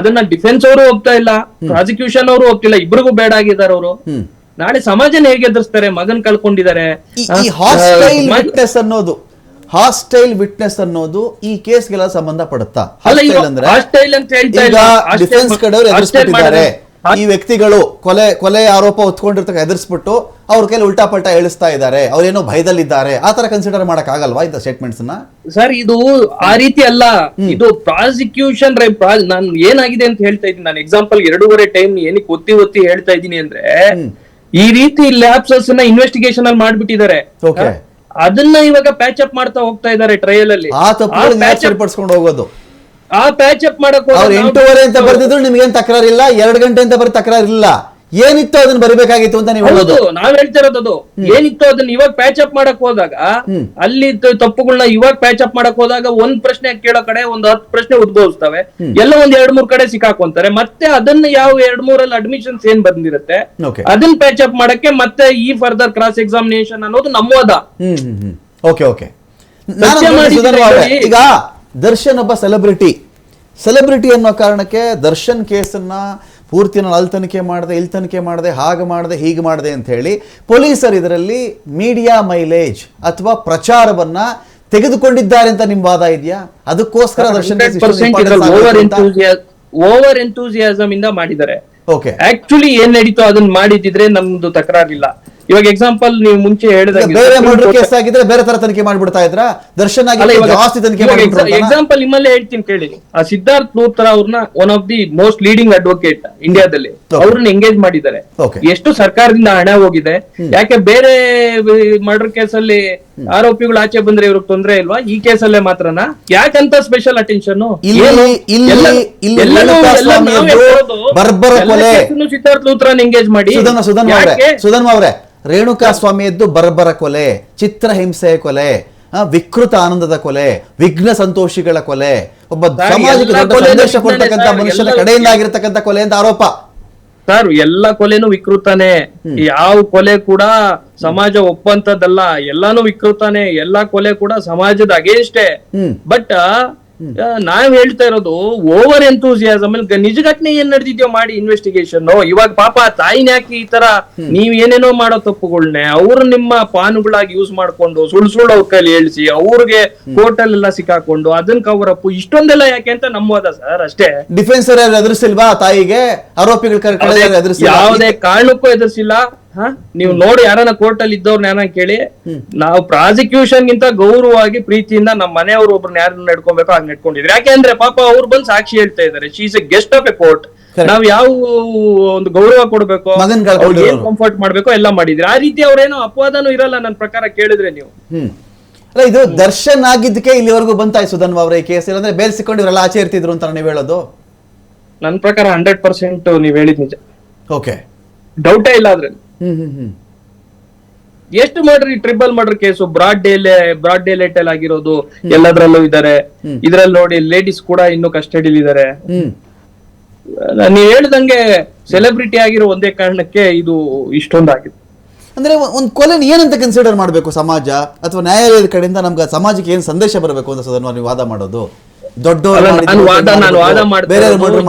ಅದನ್ನ ಡಿಫೆನ್ಸ್ ಅವರು ಹೋಗ್ತಾ ಇಲ್ಲ ಪ್ರಾಸಿಕ್ಯೂಷನ್ ಅವರು ಹೋಗ್ತಿಲ್ಲ ಇಬ್ರಿಗೂ ಬೇಡ ಆಗಿದ್ದಾರೆ ಅವರು. ನಾಳೆ ಸಮಾಜನ ಹೇಗೆ ಎದುರಿಸ್ತಾರೆ ಮಗನ್ ಕಳ್ಕೊಂಡಿದ್ದಾರೆ. ವಿಟ್ನೆಸ್ ಅನ್ನೋದು ಹಾಸ್ಟೈಲ್ ವಿಟ್ನೆಸ್ ಅನ್ನೋದು ಈ ಕೇಸ್ಗೆಲ್ಲ ಸಂಬಂಧ ಪಡುತ್ತಾ? ಹಾಸ್ಟೈಲ್ ಅಂತ ಹೇಳ್ತಾ ಇಲ್ಲ. ಡಿಫೆನ್ಸ್ ಕಡೆಯವರು ಈ ವ್ಯಕ್ತಿಗಳು ಕೊಲೆ ಕೊಲೆ ಆರೋಪ ಹೊತ್ಕೊಂಡಿರ್ತಕ್ಕ ಎದುರಿಸ್ಬಿಟ್ಟು ಅವ್ರ ಕೈಲಿ ಉಲ್ಟಾ ಪಲ್ಟಾ ಹೇಳಿಸ್ತಾ ಇದ್ದಾರೆ. ಅವ್ರೇನೋ ಭಯದಲ್ಲಿದ್ದಾರೆ. ಆ ತರ ಕನ್ಸಿಡರ್ ಮಾಡಕ್ ಆಗಲ್ವಾ ಇಂತ ಸ್ಟೇಟ್ಮೆಂಟ್ಸ್ನ ಸರ್ ಇದು ಆ ರೀತಿ ಅಲ್ಲ. ಇದು ಪ್ರಾಸಿಕ್ಯೂಷನ್ ನಾನು ಏನಾಗಿದೆ ಅಂತ ಹೇಳ್ತಾ ಇದ್ದೀನಿ. ನಾನು ಎಕ್ಸಾಂಪಲ್ ಎರಡೂವರೆ ಟೈಮ್ ಏನಕ್ಕೆ ಒತ್ತಿ ಒತ್ತಿ ಹೇಳ್ತಾ ಇದ್ದೀನಿ ಅಂದ್ರೆ ಈ ರೀತಿ ಲ್ಯಾಬ್ಸಸ್ನ ಇನ್ವೆಸ್ಟಿಗೇಷನ್ ಅಲ್ಲಿ ಮಾಡ್ಬಿಟ್ಟಿದ್ದಾರೆ. ಅದನ್ನ ಇವಾಗ ಪ್ಯಾಚ್ ಅಪ್ ಮಾಡ್ತಾ ಹೋಗ್ತಾ ಇದ್ದಾರೆ ಟ್ರಯಲ್ ಅಲ್ಲಿ. ಹೋಗೋದು. ಆ ಪ್ಯಾಚ್ ಅಪ್ ಮಾಡಕ್ ಅವ್ರು ಹೋದ್ರೆ ಎಂಟೂವರೆ ಅಂತ ಬರ್ದಿದ್ರು ನಿಮ್ಗೇನ್ ತಕರಾರಿಲ್ಲ? ಎರಡು ಗಂಟೆ ಅಂತ ಬರೀ ತಕರಾರಿಲ್ಲ. ಏನಿತ್ತು ಅದನ್ನ ಬರಿಬೇಕಾಗಿತ್ತು ಅಂತ ನೀವು ಹೇಳೋದು. ನಾವ್ ಹೇಳ್ತಿರೋದು ಅದು. ಏನಿತ್ತು ಅದನ್ನ ಇವಾಗ ಪ್ಯಾಚ್ ಅಪ್ ಮಾಡಕ್ ಹೋದಾಗ ಅಲ್ಲಿ ತ- ತಪ್ಪುಗಳನ್ನ ಇವಾಗ ಪ್ಯಾಚ್ ಅಪ್ ಮಾಡಕ್ ಹೋದಾಗ ಒಂದ್ ಪ್ರಶ್ನೆ ಕೇಳೋ ಕಡೆ ಒಂದ್ ಹತ್ತು ಪ್ರಶ್ನೆ ಉದ್ಭವಿಸ್ತವೆ. ಎಲ್ಲ ಒಂದ್ ಎರಡ್ ಮೂರ್ ಕಡೆ ಸಿಕ್ಕಾಕೊಂತಾರೆ. ಮತ್ತೆ ಅದನ್ನ ಯಾವ ಎರಡ್ ಮೂರಲ್ಲಿ ಅಡ್ಮಿಷನ್ಸ್ ಏನ್ ಬಂದಿರುತ್ತೆ Okay. ಅದನ್ನ ಪ್ಯಾಚ್ ಅಪ್ ಮಾಡಕ್ಕೆ ಮತ್ತೆ ಈ ಫರ್ದರ್ ಕ್ರಾಸ್ ಎಕ್ಸಾಮಿನೇಷನ್ ಅನ್ನೋದು ನಮ್ಮದ. ಹ್ಮ್ ಓಕೆ ಓಕೆ ಸತ್ಯ ಮಾಡಿದ್ರೆ ನೋಡಿ. ಈಗ ದರ್ಶನ್ ಒಬ್ಬ ಸೆಲೆಬ್ರಿಟಿ ಸೆಲೆಬ್ರಿಟಿ ಅನ್ನೋ ಕಾರಣಕ್ಕೆ ದರ್ಶನ್ ಕೇಸನ್ನ ಪೂರ್ತಿ ನಾನು ಅಲ್ಲಿ ತನಿಖೆ ಮಾಡಿದೆ ಇಲ್ಲಿ ತನಿಖೆ ಮಾಡಿದೆ ಹಾಗೆ ಮಾಡಿದೆ ಹೀಗೆ ಮಾಡಿದೆ ಅಂತ ಹೇಳಿ ಪೊಲೀಸರು ಇದರಲ್ಲಿ ಮೀಡಿಯಾ ಮೈಲೇಜ್ ಅಥವಾ ಪ್ರಚಾರವನ್ನ ತೆಗೆದುಕೊಂಡಿದ್ದಾರೆ ಅಂತ ನಿಮ್ಮ ವಾದ ಇದೆಯಾ? ಅದಕ್ಕೋಸ್ಕರ ದರ್ಶನ್ ಓವರ್ ಎಂತೂಸಿಯಾಸಮ್ ಇಂದ ಮಾಡಿದ್ದಾರೆ. ಓಕೆ ಆಕ್ಚುಲಿ ಏನ್ ನಡೀತೋ ಅದನ್ನ ಮಾಡಿದಿದ್ರೆ ನಮ್ದು ತಕರಾರಿಲ್ಲ. ಇವಾಗ ಎಕ್ಸಾಂಪಲ್ ನೀವು ಮುಂಚೆ ಹೇಳಿದಾಗ ಬೇರೆ ಮರ್ಡರ್ ಕೇಸ್ ಆಗಿದ್ರೆ ಬೇರೆ ತರ ತನಿಖೆ ಮಾಡ್ಬಿಡ್ತಾ ಇದ್ರ? ದರ್ಶನ್ ಜಾಸ್ತಿ ತನಿಖೆ? ಎಕ್ಸಾಂಪಲ್ ನಿಮ್ಮಲ್ಲೇ ಹೇಳ್ತೀನಿ ಕೇಳಿ. ಆ ಸಿದ್ಧಾರ್ಥ್ ಲೂಥ್ರಾ ಅವ್ರನ್ನ one of the most leading advocate ಇಂಡಿಯಾದಲ್ಲಿ. ಅವ್ರನ್ನ ಎಂಗೇಜ್ ಮಾಡಿದ್ದಾರೆ. ಎಷ್ಟು ಸರ್ಕಾರದಿಂದ ಹಣ ಹೋಗಿದೆ? ಯಾಕೆ ಬೇರೆ ಮರ್ಡರ್ ಕೇಸ್ ಅಲ್ಲಿ ಆರೋಪಿಗಳು ಆಚೆ ಬಂದ್ರೆ ಇವ್ರಿಗೆ ತೊಂದ್ರೆ ಇಲ್ವಾ? ಈ ಕೇಸಲ್ಲೇ ಮಾತ್ರನಾ? ಯಾಕಂತ ಸ್ಪೆಷಲ್ ಅಟೆನ್ಷನ್ ಬರ್ಬರ ಕೊಲೆ. ಸಿದ್ಧಾರ್ಥ್ ಲೂಥ್ರಾನ್ ಎಂಗೇಜ್ ಮಾಡಿ. ಸುಧನ್ ಅವರೇ ಯಾಕೆ? ಸುಧನ್ಮ ಅವರೇ. ರೇಣುಕಾ ಸ್ವಾಮಿಯದ್ದು ಬರ್ಬರ ಕೊಲೆ ಚಿತ್ರಹಿಂಸೆಯ ಕೊಲೆ ಆ, ವಿಕೃತ ಆನಂದದ ಕೊಲೆ ವಿಘ್ನ ಸಂತೋಷಿಗಳ ಕೊಲೆ ಒಬ್ಬ ಸಮಾಜಕ್ಕೆ ದೊಡ್ಡ ಸಂದೇಶ ಕೊಡ್ತಕ್ಕಂಥ ಮನುಷ್ಯನ ಕಡೆಯಿಂದ ಆಗಿರತಕ್ಕಂತ ಕೊಲೆ ಅಂತ ಆರೋಪ. ಸರ್ ಎಲ್ಲ ಕೊಲೆನೂ ವಿಕೃತನೇ. ಯಾವ ಕೊಲೆ ಕೂಡ ಸಮಾಜ ಒಪ್ಪಂತದಲ್ಲ ಎಲ್ಲಾನು ವಿಕೃತನೇ ಎಲ್ಲಾ ಕೊಲೆ ಕೂಡ ಸಮಾಜದ ಅಗೇನ್ಸ್ಟೇ. ಬಟ್ ನಾವ್ ಹೇಳ್ತಾ ಇರೋದು ಓವರ್ ಎಂತೂಸಿಯಾಸಮ್ ನಿಜ ಘಟನೆ ಏನ್ ನಡೆದಿದ್ಯೋ ಮಾಡಿ ಇನ್ವೆಸ್ಟಿಗೇಷನ್ ಇವಾಗ ಪಾಪ ತಾಯಿನ ಯಾಕೆ ಈ ತರ ನೀವ್ ಏನೇನೋ ಮಾಡೋ ತಪ್ಪುಗಳನ್ನೇ ಅವ್ರು ನಿಮ್ಮ ಪಾನುಗಳಾಗಿ ಯೂಸ್ ಮಾಡ್ಕೊಂಡು ಸುಳ್ ಸುಳ್ಳು ಅವ್ರ ಕೈಲಿ ಹೇಳ್ಸಿ ಅವ್ರಿಗೆ ಕೋರ್ಟ್ ಎಲ್ಲ ಸಿಕ್ಕಾಕೊಂಡು ಅದನ್ ಕವರ್ ಅಪ್ ಇಷ್ಟೊಂದೆಲ್ಲ ಯಾಕೆ ಅಂತ ನಮ್ಮೋದ ಸರ್ ಅಷ್ಟೇ. ಡಿಫೆನ್ಸರ್ ಎದುರಿಸಿಲ್ವಾ ತಾಯಿಗೆ? ಆರೋಪಿಗಳ ಯಾವುದೇ ಕಾರಣಕ್ಕೂ ಎದುರಿಸಿಲ್ಲ. ನೀವು ನೋಡಿ ಯಾರನ್ನ ಕೋರ್ಟ್ ಅಲ್ಲಿ ಇದ್ದವ್ರನ್ನ ಯಾರನ್ನ ಕೇಳಿ ನಾವು ಪ್ರಾಸಿಕ್ಯೂಷನ್ ಗಿಂತ ಗೌರವವಾಗಿ ಪ್ರೀತಿಯಿಂದ ನಮ್ಮ ಮನೆಯವರು ಒಬ್ರನ್ನ ಯಾರನ್ನ ನಡ್ಕೊಬೇಕು ಹಾಗೆ ನಡ್ಕೊಂಡಿದ್ರು ಯಾಕೆಂದ್ರೆ ಪಾಪ ಅವ್ರು ಬಂದು ಸಾಕ್ಷಿ ಹೇಳ್ತಾ ಇದಾರೆ. She's a guest of a court. ನಾವ್ ಯಾವ ಒಂದು ಗೌರವ ಕೊಡ್ಬೇಕು. ಏನ್ ಕಂಫರ್ಟ್ ಮಾಡ್ಬೇಕು ಎಲ್ಲ ಮಾಡಿದ್ರಿ. ಆ ರೀತಿ ಅವ್ರೇನೋ ಅಪವಾದನೂ ಇರಲ್ಲ ನನ್ನ ಪ್ರಕಾರ ಕೇಳಿದ್ರೆ ನೀವು. ಅಲ್ಲ ಇದು ದರ್ಶನ್ ಆಗಿದ್ದಕ್ಕೆ ಇಲ್ಲಿವರೆಗೂ ಬಂತಾಯ್ತು ಸುಧನ್ವ ಅವರ ಈ ಕೇಸ್ ಇಲ್ಲಾಂದ್ರೆ ಬೇಲ್ ಸಿಕ್ಕೊಂಡು ಇವರೆಲ್ಲ ಆಚೆ ಇರ್ತಿದ್ರು ಅಂತ ನೀವು ಹೇಳೋದು. ನನ್ನ ಪ್ರಕಾರ ಹಂಡ್ರೆಡ್ ಪರ್ಸೆಂಟ್ ನೀವ್ ಹೇಳಿದ್ ನಿಜ. ಓಕೆ ಡೌಟೇ ಇಲ್ಲ ಅದ್ರಲ್ಲಿ. ಎಷ್ಟು ಮರ್ಡರ್ ಈ ಟ್ರಿಬಲ್ ಮರ್ಡರ್ ಕೇಸು ಬ್ರಾಡ್ ಡೇಲೆ ಬ್ರಾಡ್ ಡೇ ಲೈಟ್ ಅಲ್ಲಿ ಆಗಿರೋದು ಎಲ್ಲದ್ರಲ್ಲೂ ಇದಾರೆ ಇದ್ರಲ್ಲಿ ನೋಡಿ ಲೇಡೀಸ್ ಕೂಡ ಇನ್ನು ಕಸ್ಟಡಿಲಿ ಇದಾರೆ ನೀವ್ ಹೇಳ್ದಂಗೆ ಸೆಲೆಬ್ರಿಟಿ ಆಗಿರೋ ಒಂದೇ ಕಾರಣಕ್ಕೆ ಇದು ಇಷ್ಟೊಂದಾಗಿದೆ. ಅಂದ್ರೆ ಒಂದು ಕೊಲೆನ ಏನಂತ ಕನ್ಸಿಡರ್ ಮಾಡಬೇಕು ಸಮಾಜ? ಅಥವಾ ನ್ಯಾಯಾಲಯದ ಕಡೆಯಿಂದ ನಮ್ಗೆ ಸಮಾಜಕ್ಕೆ ಏನ್ ಸಂದೇಶ ಬರಬೇಕು ಅಂತ ಸದನ ನೀವು ವಾದ ಮಾಡೋದು? ದೊಡ್ಡ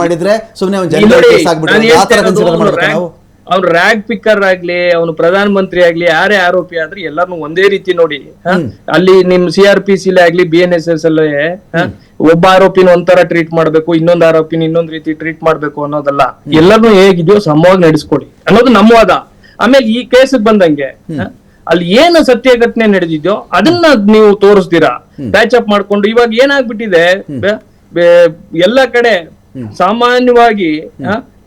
ಮಾಡಿದ್ರೆ ಸುಮ್ನೆ ಒಂದು ಜನರಲ್ ಕೇಸ್ ಆಗ್ಬಿಟ್ಟು ಆ ತರ ಕನ್ಸಿಡರ್ ಇರೋದು ಮಾಡ್ಬೇಕು ನಾವು ಅವ್ನು ರ್ಯಾಗ್ ಪಿಕ್ಕರ್ ಆಗ್ಲಿ ಅವನು ಪ್ರಧಾನ ಮಂತ್ರಿ ಆಗ್ಲಿ ಯಾರೇ ಆರೋಪಿ ಆದ್ರೆ ಎಲ್ಲಾರ್ನು ಒಂದೇ ರೀತಿ ನೋಡಿ ಅಲ್ಲಿ ನಿಮ್ ಸಿ ಆರ್ ಪಿ ಸಿ ಆಗ್ಲಿ ಬಿ ಎನ್ ಎಸ್ ಎಸ್ ಅಲ್ಲಿ? ಒಬ್ಬ ಆರೋಪಿನ ಒಂಥರ ಟ್ರೀಟ್ ಮಾಡ್ಬೇಕು ಇನ್ನೊಂದ್ ಆರೋಪಿನ ಇನ್ನೊಂದ್ ರೀತಿ ಟ್ರೀಟ್ ಮಾಡ್ಬೇಕು ಅನ್ನೋದಲ್ಲ. ಎಲ್ಲಾರ್ನು ಹೇಗಿದೆಯೋ ಸಮವಾಗಿ ನಡೆಸ್ಕೊಡಿ. ಅನ್ನೋದು ನಮ್ಮ ವಾದ. ಆಮೇಲೆ ಈ ಕೇಸಿಗೆ ಬಂದಂಗೆ ಅಲ್ಲಿ ಏನು ಸತ್ಯ ಘಟನೆ ನಡೆದಿದ್ಯೋ ಅದನ್ನ ನೀವು ತೋರಿಸ್ತೀರಾ? ಪ್ಯಾಚ್ ಅಪ್ ಮಾಡ್ಕೊಂಡು ಇವಾಗ ಏನಾಗ್ಬಿಟ್ಟಿದೆ ಎಲ್ಲ ಕಡೆ ಸಾಮಾನ್ಯವಾಗಿ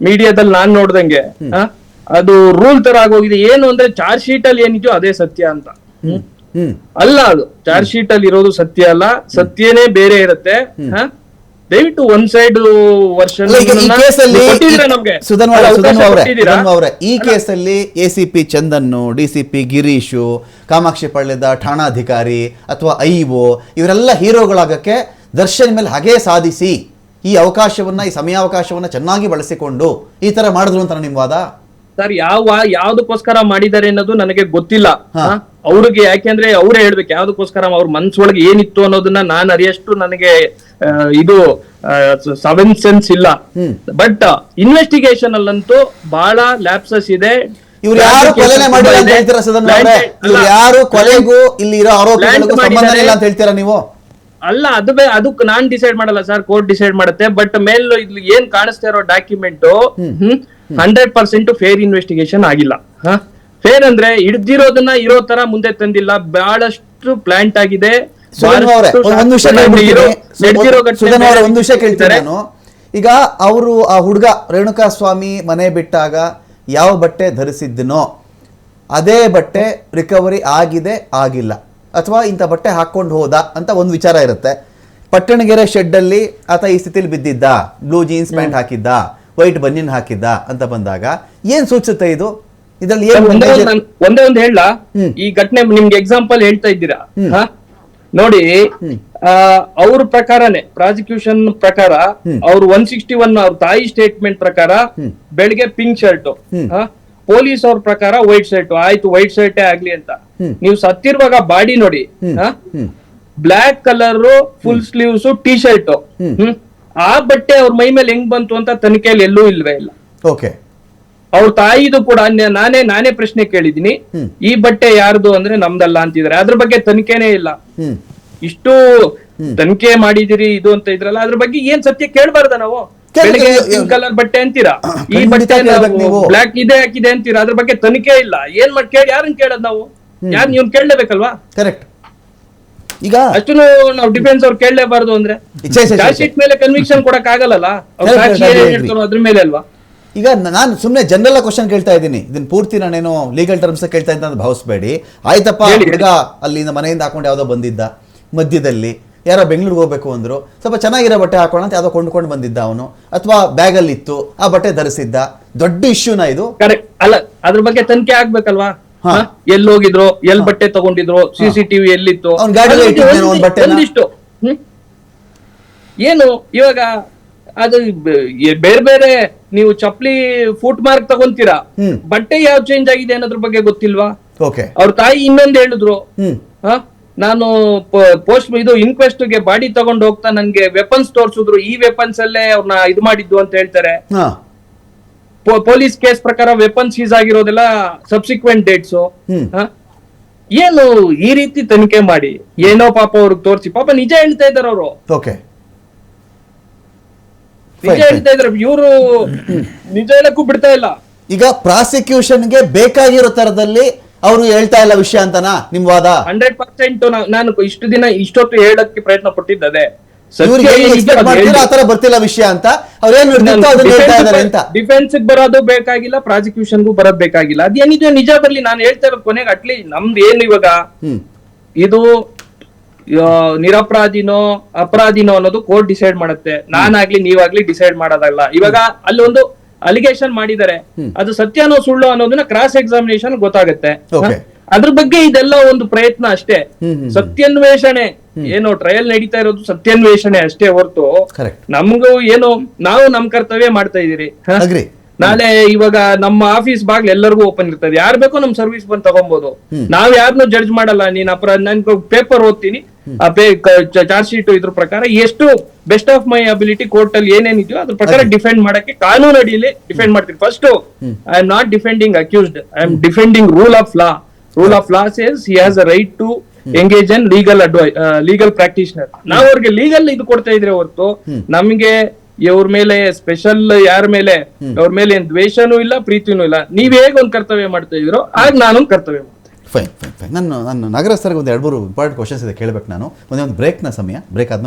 ಮೀಡಿಯಾದಲ್ಲಿ ನಾನ್ ನೋಡ್ದಂಗೆ ಹ? ಅದು ರೂಲ್ ತರ ಆಗೋಗಿದೆ. ಏನು ಅಂದ್ರೆ ಚಾರ್ಜ್ ಶೀಟ್ ಅಲ್ಲಿ ಏನಿದೆಯೋ ಅದೇ ಸತ್ಯ ಅಂತ. ಹ್ಮ್. ಹ್ಮ್. ಅಲ್ಲ ಅದು. ಚಾರ್ಜ್ ಶೀಟ್ ಅಲ್ಲಿ ಇರೋದು ಸತ್ಯ ಅಲ್ಲ. ಸತ್ಯನೇ ಬೇರೆ ಇರುತ್ತೆ? ದಯವಿಟ್ಟು ಒನ್ ಸೈಡ್ ವರ್ಷನ್ ಈ ಕೇಸಲ್ಲಿ A C P ಚಂದನ್ನು D C P Girish Kamakshi ಪಳ್ಳ್ಯದ ಠಾಣಾಧಿಕಾರಿ ಅಥವಾ ಐಒ ಇವರೆಲ್ಲ ಹೀರೋಗಳಾಗಕ್ಕೆ ದರ್ಶನ್ ಮೇಲೆ ಹಾಗೆ ಸಾಧಿಸಿ ಈ ಅವಕಾಶವನ್ನ ಈ ಸಮಯಾವಕಾಶವನ್ನ ಚೆನ್ನಾಗಿ ಬಳಸಿಕೊಂಡು ಈ ತರ ಮಾಡಿದ್ರು ಅಂತ ನಿಮ್ಮ ವಾದ? ಸರ್ ಯಾವ ಯಾವ್ದಕ್ಕೋಸ್ಕರ ಮಾಡಿದ್ದಾರೆ ಅನ್ನೋದು ನನಗೆ ಗೊತ್ತಿಲ್ಲ? ಅವ್ರಿಗೆ ಯಾಕೆಂದ್ರೆ ಅವ್ರೇ ಹೇಳ್ಬೇಕು ಯಾವ್ದಕ್ಕೋಸ್ಕರ ಅವ್ರ ಮನ್ಸೊಳಗೆ ಏನಿತ್ತು ಅನ್ನೋದನ್ನ ನಾನ್ ಅರಿಯಷ್ಟು ನನಗೆ ಇದು ಸೆವೆನ್ ಸೆನ್ಸ್ ಇಲ್ಲ. ಬಟ್ ಇನ್ವೆಸ್ಟಿಗೇಷನ್ ಅಲ್ಲಂತೂ ಬಹಳ ಲ್ಯಾಪ್ಸಸ್ ಇದೆ. ಇವ್ರು ಯಾರು ಕೊಲೆನೆ ಮಾಡಿಲ್ಲ ಅಂತ ಹೇಳ್ತೀರಾ ಸದನ್ ಇವ್ರು ಯಾರು ಕೊಲೆಗೂ ಇಲ್ಲಿ ಇರೋ ಆರೋಪಿಗಳಿಗೂ Plant ಇಲ್ಲ ಅಂತ ಹೇಳ್ತೀರಾ ನೀವು? ಅಲ್ಲ ಅದು ಬೇ ಅದಕ್ಕೆ ನಾನ್ ಡಿಸೈಡ್ ಮಾಡಲ್ಲ ಸರ್ ಕೋರ್ಟ್ ಡಿಸೈಡ್ ಮಾಡುತ್ತೆ. ಬಟ್ ಮೇಲ್ ಇಲ್ಲಿ ಏನ್ ಕಾಣಿಸ್ತಾ ಇರೋ document hundred percent fair investigation ಆಗಿಲ್ಲ. ಫೇರ್ ಅಂದ್ರೆ ಹಿಡ್ದಿರೋದನ್ನ ಇರೋ ತರ ಮುಂದೆ ತಂದಿಲ್ಲ. ಬಹಳಷ್ಟು ಪ್ಲಾಂಟ್ ಆಗಿದೆ. ಒಂದು ವಿಷಯ. ನಾನು. ಈಗ ಅವರು ಆ ಹುಡುಗ ರೇಣುಕಾ ಸ್ವಾಮಿ ಮನೆ ಬಿಟ್ಟಾಗ ಯಾವ ಬಟ್ಟೆ ಧರಿಸಿದ್ದನೋ ಅದೇ ಬಟ್ಟೆ ರಿಕವರಿ ಆಗಿದೆ ಆಗಿಲ್ಲ. ಅಥವಾ ಇಂಥ ಬಟ್ಟೆ ಹಾಕೊಂಡು ಹೋದ ಅಂತ ಒಂದು ವಿಚಾರ ಇರುತ್ತೆ. ಪಟ್ಟಣಗೆರೆ ಶೆಡ್ ಅಲ್ಲಿ ಆತ ಈ ಸ್ಥಿತಿಲಿ ಬಿದ್ದಿದ್ದ. ಬ್ಲೂ ಜೀನ್ಸ್ ಪ್ಯಾಂಟ್ ಹಾಕಿದ್ದ. ವೈಟ್ ಬನ್ನಿನ ಹಾಕಿದ್ದ ಅಂತ ಬಂದಾಗ ಏನ್ ಸೂಚಿಸುತ್ತೆ ಇದು ಇದ್ರಲ್ಲಿ ಏನು ಒಂದ್ ಒಂದೇ ಹೇಳ ಈ ಘಟನೆ ನಿಮ್ಗೆ ಎಕ್ಸಾಂಪಲ್ ಹೇಳ್ತಾ ಇದ್ದೀರಾ ಹಾ? ನೋಡಿ. ಅವ್ರ ಪ್ರಕಾರನೇ ಪ್ರಾಸಿಕ್ಯೂಷನ್ ಪ್ರಕಾರ. ಅವ್ರು ಒನ್ ಸಿಕ್ಸ್ಟಿ ಒನ್ ಅವ್ರ ತಾಯಿ ಸ್ಟೇಟ್ಮೆಂಟ್ ಪ್ರಕಾರ. ಬೆಳಿಗ್ಗೆ ಪಿಂಕ್ ಶರ್ಟ್. ಪೊಲೀಸ್ ಅವ್ರ ಪ್ರಕಾರ ವೈಟ್ ಶರ್ಟ್ ಆಯ್ತು ವೈಟ್ ಶರ್ಟೇ ಆಗ್ಲಿ ಅಂತ. ನೀವು ಸತ್ತಿರುವಾಗ ಬಾಡಿ ನೋಡಿ. Black colour full sleeves T shirt hmm. ಆ ಬಟ್ಟೆ ಅವ್ರ ಮೈ ಮೇಲೆ ಹೆಂಗ್ ಬಂತು ಅಂತ ತನಿಖೆಯಲ್ಲಿ ಎಲ್ಲೂ ಇಲ್ವೇ ಇಲ್ಲ. ಓಕೆ. ಅವ್ರ ತಾಯಿದು ಕೂಡ ನಾನೇ ನಾನೇ ಪ್ರಶ್ನೆ ಕೇಳಿದೀನಿ ಈ ಬಟ್ಟೆ ಯಾರ್ದು ಅಂದ್ರೆ ನಮ್ದಲ್ಲ ಅಂತಿದ್ದಾರೆ. ಅದ್ರ ಬಗ್ಗೆ ತನಿಖೆನೇ ಇಲ್ಲ. ಇಷ್ಟು ತನಿಖೆ ಮಾಡಿದಿರಿ ಇದು ಅಂತ ಇದ್ರಲ್ಲ ಅದ್ರ ಬಗ್ಗೆ ಏನ್ ಸತ್ಯ ಕೇಳ್ಬಾರ್ದ ನಾವು? ಕಲರ್ ಬಟ್ಟೆ ಅಂತೀರಾ? ಈ ಬಟ್ಟೆ. ಬ್ಲಾಕ್ ಇದೆ ಹಾಕಿದೆ ಅಂತೀರಾ? ಅದ್ರ ಬಗ್ಗೆ ತನಿಖೆ ಇಲ್ಲ. ಏನ್ ಮಾಡಿ ಕೇಳಿ ಯಾರನ್ನ ಕೇಳದ್ ನಾವು? ಯಾರು ನೀವ್ ಕೇಳಲೇಬೇಕಲ್ವಾ? ಕರೆಕ್ಟ್ ಈಗ ಅಷ್ಟು ನಾವು ಡಿಫೆನ್ಸ್ ಅವ್ರು ಕೇಳಲೇಬಾರದು ಅಂದ್ರೆ. ಚಾರ್ಜ್ ಶೀಟ್ ಮೇಲೆ ಕನ್ವಿಕ್ಷನ್ ಕೊಡಕ್ ಆಗಲ್ಲ. ಅದ್ರ ಮೇಲೆ ಅಲ್ವಾ? ಈಗ ನಾನು ಸುಮ್ಮನೆ ಜನರಲ್ ಕ್ವಶನ್ ಕೇಳ್ತಾ ಇದ್ದೀನಿ. ಇದನ್ನ ಪೂರ್ತಿ ನಾನೇನು ಲೀಗಲ್ ಟರ್ಮ್ಸ್ ಕೇಳ್ತಾ ಇದ್ದ ಅಂತ ಭಾವಿಸ್ಬೇಡಿ. ಆಯ್ತಪ್ಪ ಹುಡುಗ ಅಲ್ಲಿಂದ ಮನೆಯಿಂದ ಹಾಕೊಂಡು ಯಾವುದೋ ಬಂದಿದ್ದ ಮಧ್ಯದಲ್ಲಿ. ಯಾರೋ ಬೆಂಗಳೂರಿಗೆ ಹೋಗ್ಬೇಕು ಅಂದ್ರು. ಸ್ವಲ್ಪ ಚೆನ್ನಾಗಿರೋ ಬಟ್ಟೆ ಹಾಕೋಣ ಅಂತ ಯಾವುದೋ ಕೊಂಡ್ಕೊಂಡು ಬಂದಿದ್ದ ಅವನು. ಅಥವಾ ಬ್ಯಾಗಲ್ಲಿ ಇತ್ತು ಆ ಬಟ್ಟೆ ಧರಿಸಿದ್ದ. ದೊಡ್ಡ ಇಶ್ಯೂನ ಇದು. ಅಲ್ಲ ಅದ್ರ ಬಗ್ಗೆ ತನಿಖೆ ಆಗ್ಬೇಕಲ್ವಾ? ಎಲ್ಲಿ ಹೋಗಿದ್ರು ಎಲ್ ಬಟ್ಟೆ ತಗೊಂಡಿದ್ರು ಎಲ್ಲಿತ್ತು? ಬಗ್ಗೆ ಇಟ್ಟಿದ್ನೇನೋ ಒಂದಿ- ಒಂದಿಷ್ಟು ಏನು ಇವಾಗ ಅದು ಬೇರೆ ಬೇರೆ ನೀವು ಚಪ್ಲಿ ಫುಟ್ ಮಾರ್ಕ್ ತಗೊಂತೀರಾ? ಬಟ್ಟೆ ಯಾವ ಚೇಂಜ್ ಆಗಿದೆ ಅನ್ನೋದ್ರ ಬಗ್ಗೆ ಗೊತ್ತಿಲ್ವಾ? ಅವ್ರ ತಾಯಿ ಇನ್ನೊಂದ್ ಹೇಳಿದ್ರು? ನಾನು ಪೋಸ್ಟ್ ಇದು ಇನ್ಕ್ವೆಸ್ಟ್ಗೆ ಬಾಡಿ ತಗೊಂಡು ಹೋಗ್ತಾ ನನ್ಗೆ ವೆಪನ್ಸ್ ತೋರ್ಸಿದ್ರು. ಈ ವೆಪನ್ಸ್ ಅಲ್ಲೇ ಅವ್ರನ್ನ ಇದು ಮಾಡಿದ್ದು ಅಂತ ಹೇಳ್ತಾರೆ. ಪೊಲೀಸ್ ಕೇಸ್ ಪ್ರಕಾರ ವೆಪನ್ ಸೀಸ್ ಆಗಿರೋದೆಲ್ಲ ಸಬ್ಸಿಕ್ವೆಂಟ್ ಡೇಟ್ಸ್ ಏನು ಈ ರೀತಿ ತನಿಖೆ ಮಾಡಿ? ಏನೋ ಪಾಪ ಅವ್ರಿಗೆ ತೋರಿಸಿ. ಪಾಪ ನಿಜ ಹೇಳ್ತಾ ಇದಾರೆ ಅವರು. ನಿಜ ಹೇಳ್ತಾ ಇದಾರೆ ಇವರು ನಿಜ ಹೇಳಕ್ಕೂ ಬಿಡ್ತಾ ಇಲ್ಲ. ಈಗ ಪ್ರಾಸಿಕ್ಯೂಷನ್ಗೆ ಬೇಕಾಗಿರೋ ತರದಲ್ಲಿ ಅವರು ಹೇಳ್ತಾ ಇಲ್ಲ ವಿಷಯ ಅಂತನಾ? ನಿಮ್ ವಾದ? ಹಂಡ್ರೆಡ್ ಪರ್ಸೆಂಟ್ ನಾನು ಇಷ್ಟು ದಿನ ಇಷ್ಟೊತ್ತು ಹೇಳಕ್ಕೆ ಪ್ರಯತ್ನ ಪಟ್ಟಿದ್ದದೆ. ಇವ್ರಿಗೆ ಹೆಂಗ್ ಎಕ್ಸ್ಪೆಕ್ಟ್ ಮಾಡ್ತೀರಾ ಆ ತರ ಬರ್ತಿಲ್ಲ ವಿಷಯ ಅಂತ ಅವ್ರೇನ್ ಡಿಫೆನ್ಸ್ ಬರೋದು ಬೇಕಾಗಿಲ್ಲ ಪ್ರಾಸಿಕ್ಯೂಷನ್ಗೂ ಬರೋದು ಬೇಕಾಗಿಲ್ಲ. ಅದೇನಿದೆ ನಿಜ ಬರ್ಲಿ ನಾನು ಹೇಳ್ತಾ ಇರೋ ಕೊನೆಗೆ ಅಟ್ಲಿ ನಮ್ದು ಏನು ಇವಾಗ? ಇದು ನಿರಪರಾಧಿನೋ ಅಪರಾಧಿನೋ ಅನ್ನೋದು ಕೋರ್ಟ್ ಡಿಸೈಡ್ ಮಾಡುತ್ತೆ. ನಾನಾಗ್ಲಿ ನೀವಾಗ್ಲಿ ಡಿಸೈಡ್ ಮಾಡೋದಲ್ಲ. ಇವಾಗ ಅಲ್ಲಿ ಒಂದು ಅಲಿಗೇಷನ್ ಮಾಡಿದರೆ ಅದು ಸತ್ಯನೋ ಸುಳ್ಳು ಅನ್ನೋದನ್ನ ಕ್ರಾಸ್ ಎಕ್ಸಾಮಿನೇಷನ್ ಗೊತ್ತಾಗುತ್ತೆ? ಅದ್ರ ಬಗ್ಗೆ ಇದೆಲ್ಲ ಒಂದು ಪ್ರಯತ್ನ ಅಷ್ಟೇ. ಸತ್ಯಾನ್ವೇಷಣೆ. ಏನು ಟ್ರಯಲ್ ನಡೀತಾ ಇರೋದು ಸತ್ಯಾನ್ವೇಷಣೆ ಅಷ್ಟೇ ಹೊರತು. ನಮ್ಗೂ ಏನು ನಾವು ನಮ್ ಕರ್ತವ್ಯ ಮಾಡ್ತಾ ಇದೀರಿ? ನಾಳೆ ಇವಾಗ ನಮ್ಮ ಆಫೀಸ್ ಬಾಗ್ಲೆ ಎಲ್ಲರಿಗೂ ಓಪನ್ ಇರ್ತದೆ. ಯಾರು ಬೇಕೋ ನಮ್ ಸರ್ವಿಸ್ ಬಂದ್ ತಗೊಬಹುದು ನಾವ್ ಯಾರನ್ನೂ ಜಡ್ಜ್ ಮಾಡಲ್ಲ. ನೀನ್ ಅಪರಾಧ ನನ್ ಪೇಪರ್ ಓದ್ತೀನಿ. ಆ ಚಾರ್ಜ್ ಶೀಟ್ ಇದ್ರ ಪ್ರಕಾರ ಎಷ್ಟು best of my ability court ಅಲ್ಲಿ ಏನೇನಿದೆಯೋ ಅದ್ರ ಪ್ರಕಾರ ಡಿಫೆಂಡ್ ಮಾಡಕ್ಕೆ ಕಾನೂನು ಅಡಿಯಲ್ಲಿ ಡಿಫೆಂಡ್ ಮಾಡ್ತೀನಿ first I am not defending accused I am defending rule of law rule of law says he has a right to engage an legal advice legal practitioner ನಾವು ಅವ್ರಿಗೆ ಲೀಗಲ್ ಇದು ಕೊಡ್ತಾ ಇದ್ರೆ ಹೊರತು ನಮ್ಗೆ ಇವ್ರ ಮೇಲೆ ಸ್ಪೆಷಲ್ ಯಾರ ಮೇಲೆ ಅವ್ರ ಮೇಲೆ ಏನ್ ದ್ವೇಷನೂ ಇಲ್ಲ ಪ್ರೀತಿನೂ ಇಲ್ಲ. ನೀವ್ ಹೇಗ್ ಒಂದ್ ಕರ್ತವ್ಯ ಮಾಡ್ತಾ ಇದ್ರೋ ಆಗ ನಾನು ಕರ್ತವ್ಯ ಮಾಡ್ತೀನಿ. ಫೈನ್ ಫೈನ್ ಫೈನ್ ನಾನು ನಾನು ನಗರ ಸರ್ಗೆ ಒಂದು ಎರಡು ಮೂರು ಇಂಪಾರ್ಟೆಂಟ್ ಕ್ವಶನ್ಸ್ ಇದೆ ಕೇಳಬೇಕು ನಾನು. ಒಂದೇ ಒಂದು ಬ್ರೇಕ್ನ ಸಮಯ. ಬ್ರೇಕ್ ಆದ್ಮೇಲೆ